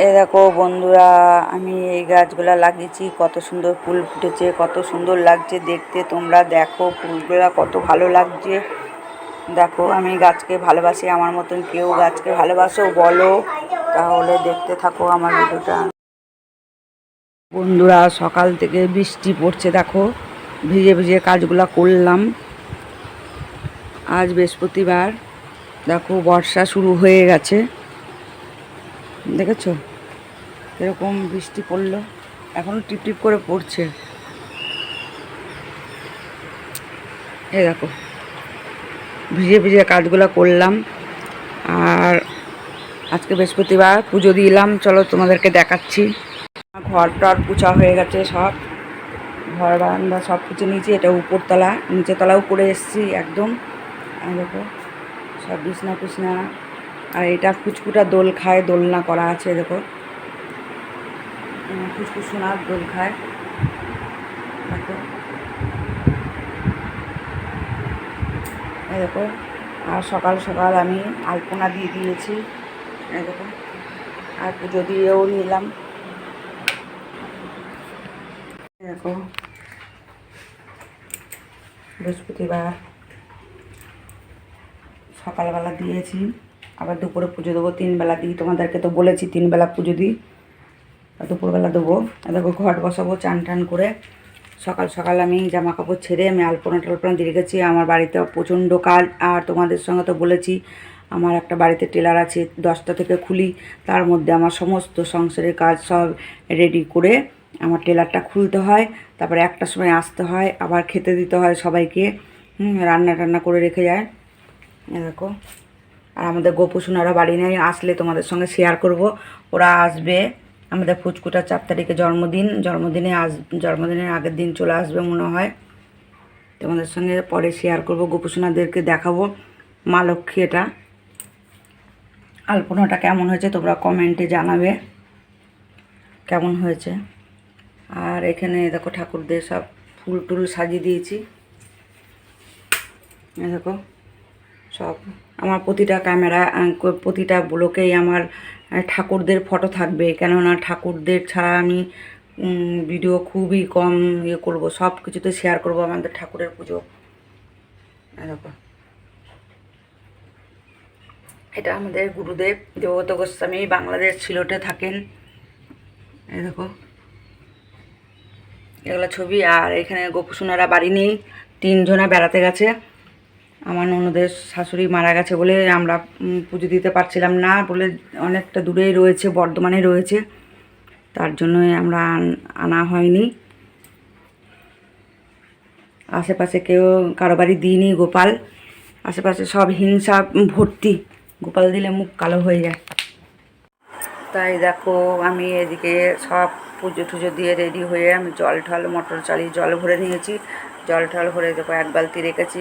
এ দেখো বন্ধুরা, আমি এই গাছগুলা লাগিয়েছি, কত সুন্দর ফুল ফুটেছে, কত সুন্দর লাগছে দেখতে, তোমরা দেখো ফুলগুলা কত ভালো লাগছে। দেখো, আমি গাছকে ভালোবাসি, আমার মতন কেউ গাছকে ভালোবাসো, বলো। তাহলে দেখতে থাকো আমার ভিডিওটা। বন্ধুরা, সকাল থেকে বৃষ্টি পড়ছে, দেখো, ভিজে ভিজে কাজগুলা করলাম। আজ বৃহস্পতিবার, দেখো, বর্ষা শুরু হয়ে গেছে। দেখেছ? এরকম বৃষ্টি পড়ল। এখনও টিপ টিপ করে পড়ছে। এই দেখো ভিজে ভিজে কাজগুলো করলাম। আর আজকে বৃহস্পতিবার, পুজো দিলাম। চলো তোমাদেরকে দেখাচ্ছি। ঘর টর পুছা হয়ে গেছে সব। ঘর বারান্দা সব কিছু নিচে এটা উপরতলা নিচে তলাও করে এসেছি একদম। দেখো, সব বিছনা পিছনা আর এটা ফুচকুটা দোল খায়, দোলনা করা আছে, দেখো। ফুচকু সোনার দোল খায়। দেখো। দেখো, আর সকাল সকাল আমি আলপনা দিয়ে দিয়েছি। দেখো, আর পুজো দিয়েও নিলাম। দেখো, বৃহস্পতিবার সকালবেলা দিয়েছি। আবার দুপুরে পুজো দেবো, তিনবেলা দিই, তোমাদেরকে তো বলেছি তিনবেলা পুজো দিই। দুপুরবেলা দেবো। দেখো ঘট বসাবো, চান টান করে। সকাল সকাল আমি জামা কাপড় ছেড়ে, আমি আলপনা টালপনা দিয়ে গেছি আমার বাড়িতে প্রচণ্ড কাজ। আর তোমাদের সঙ্গে তো বলেছি, আমার একটা বাড়িতে টেলার আছে, দশটা থেকে খুলি। তার মধ্যে আমার সমস্ত সংসারের কাজ সব রেডি করে আমার টেলারটা খুলতে হয়। তারপরে একটা সময় আসতে হয়, আবার খেতে দিতে হয় সবাইকে। রান্না টান্না করে রেখে যায়। দেখো। আর আমাদের গোপুসোনারা বাড়ি নেই, আসলে তোমাদের সঙ্গে শেয়ার করব। ওরা আসবে আমাদের ফুচকুটার চার তারিখে জন্মদিন। জন্মদিনে আস জন্মদিনের আগের দিন চলে আসবে মনে হয়। তোমাদের সঙ্গে পরে শেয়ার করব, গোপুসোনাদেরকে দেখাবো মা লক্ষ্মী এটা। আলপনাটা কেমন হয়েছে তোমরা কমেন্টে জানাবে। কেমন হয়েছে? আর এখানে দেখো ঠাকুরদের সব ফুল টুল সাজিয়ে দিয়েছি। দেখো। সব। আমার প্রতিটা ক্যামেরা প্রতিটা ব্লকেই আমার ঠাকুরদের ফটো থাকবে। কেননা ঠাকুরদের ছাড়া আমি ভিডিও খুবই কম ইয়ে করব। সব কিছুতে শেয়ার করব আমাদের ঠাকুরের পুজো। দেখো। এটা আমাদের গুরুদেব দেবগত গোস্বামী বাংলাদেশ ছিলটে থাকেন। এই দেখো। এগুলো ছবি। আর এখানে গোপুসোনারা বাড়ি নেই। তিনজনা বেড়াতে গেছে। আমার ননদের শাশুড়ি মারা গেছে বলে আমরা পুজো দিতে পারছিলাম না বলে অনেকটা দূরেই রয়েছে, বর্ধমানে রয়েছে। তার জন্যই আমরা আন- হয়নি। আশেপাশে কেউ কারও বাড়ি দিইনি গোপাল। আশেপাশে সব হিংসা, ভর্তি। গোপাল দিলে মুখ কালো হয়ে যায়। তাই দেখো, আমি এদিকে সব পুজো টুজো দিয়ে রেডি হয়ে আমি জল ঠল, মোটর চালিয়ে জল ভরে নিয়েছি। জল টল ভরে দেখো এক বালতি রেখেছি।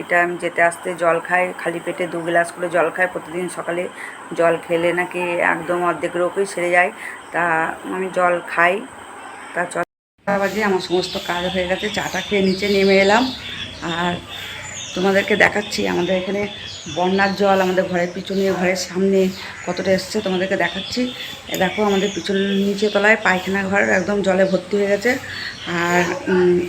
এটা আমি যেতে আসতে জল খাই, খালি পেটে দু গ্লাস করে জল খাই। প্রতিদিন সকালে জল খেলে নাকি একদম অর্ধেক রোগই সেরে যায়। তা আমি জল খাই। তা চল। বাজে, আমার সমস্ত কাজ হয়ে গেছে। চাটা খেয়ে নিচে নেমে এলাম। আর তোমাদেরকে দেখাচ্ছি, আমাদের এখানে বন্যার জল আমাদের ঘরের পিছনে, ঘরের সামনে কতটা এসছে তোমাদেরকে দেখাচ্ছি। দেখো আমাদের পিছন নিচে তলায় পায়খানা ঘর, একদম জলে ভর্তি হয়ে গেছে। আর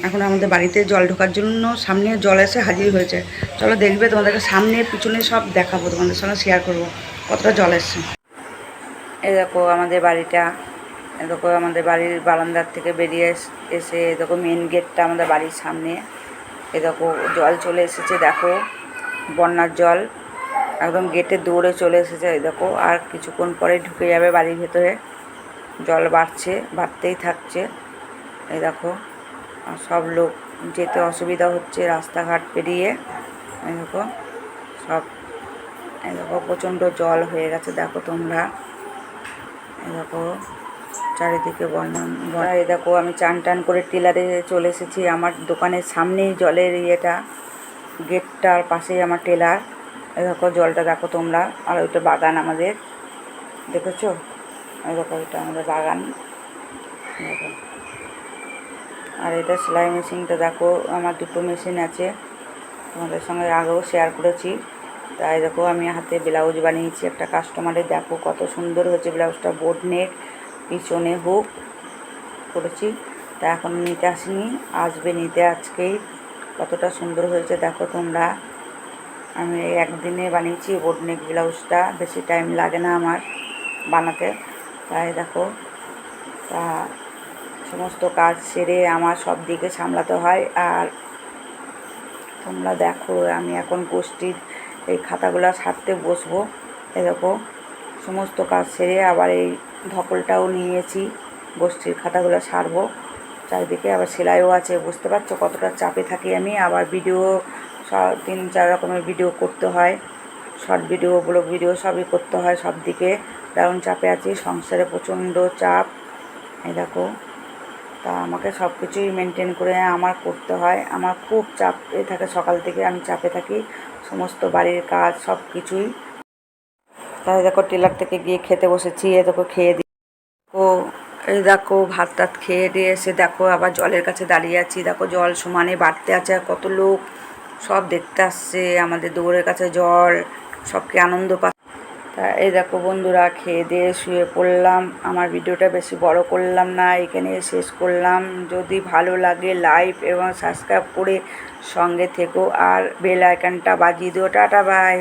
এখন আমাদের বাড়িতে জল ঢোকার জন্য সামনে জল এসে হাজির হয়েছে। চলো দেখবে তোমাদেরকে সামনে পিছনে সব দেখাবো, তোমাদের সঙ্গে শেয়ার করব কতটা জল এসছে। এ দেখো আমাদের বাড়িটা, এ দেখো আমাদের বাড়ির বারান্দার থেকে বেরিয়ে এস- এসে এ দেখো মেন গেটটা আমাদের বাড়ির সামনে। এ দেখো জল চলে এসেছে, দেখো। বন্যার জল একদম গেটে দৌড়ে চলে এসেছে দেখো, আর কিছুক্ষণ পরে ঢুকে যাবে বাড়ির ভেতরে। জল বাড়ছে, বাড়তেই থাকছে, এই দেখো। সব লোক যেতে অসুবিধা হচ্ছে, রাস্তাঘাট পেরিয়ে, এই দেখো, সব, এই দেখো, প্রচণ্ড জল হয়ে গেছে, দেখো তোমরা। এই দেখো, চারিদিকে বর্ণন বর্ণা এই দেখো, আমি চান টান করে টিলারে চলে এসেছি, আমার দোকানের সামনেই জলের ইয়েটা। গেটটার পাশেই আমার টেলার। দেখো, জলটা দেখো তোমরা। আর ওইটা বাগান আমাদের। দেখেছ? দেখো, এটা আমাদের বাগান। আর এটা সেলাই মেশিনটা দেখো, আমার দুটো মেশিন আছে। তোমাদের সঙ্গে আগেও শেয়ার করেছি। তাই দেখো, আমি হাতে ব্লাউজ বানিয়েছি একটা কাস্টমারের দেখো কত সুন্দর হয়েছে ব্লাউজটা। বোট নেক, পিছনে হুক করেছি। তা এখন নিতে আসিনি। আসবে নিতে আজকেই। কতটা সুন্দর হয়েছে। দেখো তোমরা। আমি একদিনে বানিয়েছি নেক ব্লাউজটা। বেশি টাইম লাগে না আমার বানাতে। তাই দেখো, তা সমস্ত কাজ সেরে আমার সব দিকে সামলাতে হয়। আর তোমরা দেখো, আমি এখন গোষ্ঠীর এই খাতাগুলো সারতে বসবো। এ দেখো, সমস্ত কাজ সেরে আবার এই ধকলটাও নিয়েছি গোষ্ঠীর খাতাগুলো সারবো। চারিদিকে আবার সেলাইও আছে, বুঝতে পারছ কতটা চাপে থাকি আমি। আবার ভিডিও তিন চার রকমের ভিডিও করতে হয়। শর্ট ভিডিও ব্লগ ভিডিও সবই করতে হয় সব দিকে। দারুণ চাপে আছি, সংসারে প্রচণ্ড চাপ। এই দেখো, তা আমাকে সব কিছুই মেনটেন করে আমার করতে হয়। আমার খুব চাপে থাকে, সকাল থেকে আমি চাপে থাকি। সমস্ত বাড়ির কাজ সব কিছুই। তাই দেখো টেলার থেকে গিয়ে খেতে বসেছি, এ দেখো, খেয়ে দিই ও এই দেখো ভাত টাত খেয়ে দিয়ে এসে দেখো আবার জলের কাছে দাঁড়িয়ে আছি। দেখো জল সমানে বাড়তে আছে কত লোক। সব দেখতে আসছে, আমাদের দৌড়ের কাছে জল, সবকে আনন্দ পা তা এই দেখো বন্ধুরা, খেয়ে দিয়ে শুয়ে পড়লাম। আমার ভিডিওটা বেশি বড় করলাম না, এখানে শেষ করলাম। যদি ভালো লাগে লাইক এবং সাবস্ক্রাইব করে সঙ্গে থেকো আর বেল আইকনটা বাজিয়ে দিও। Tata bye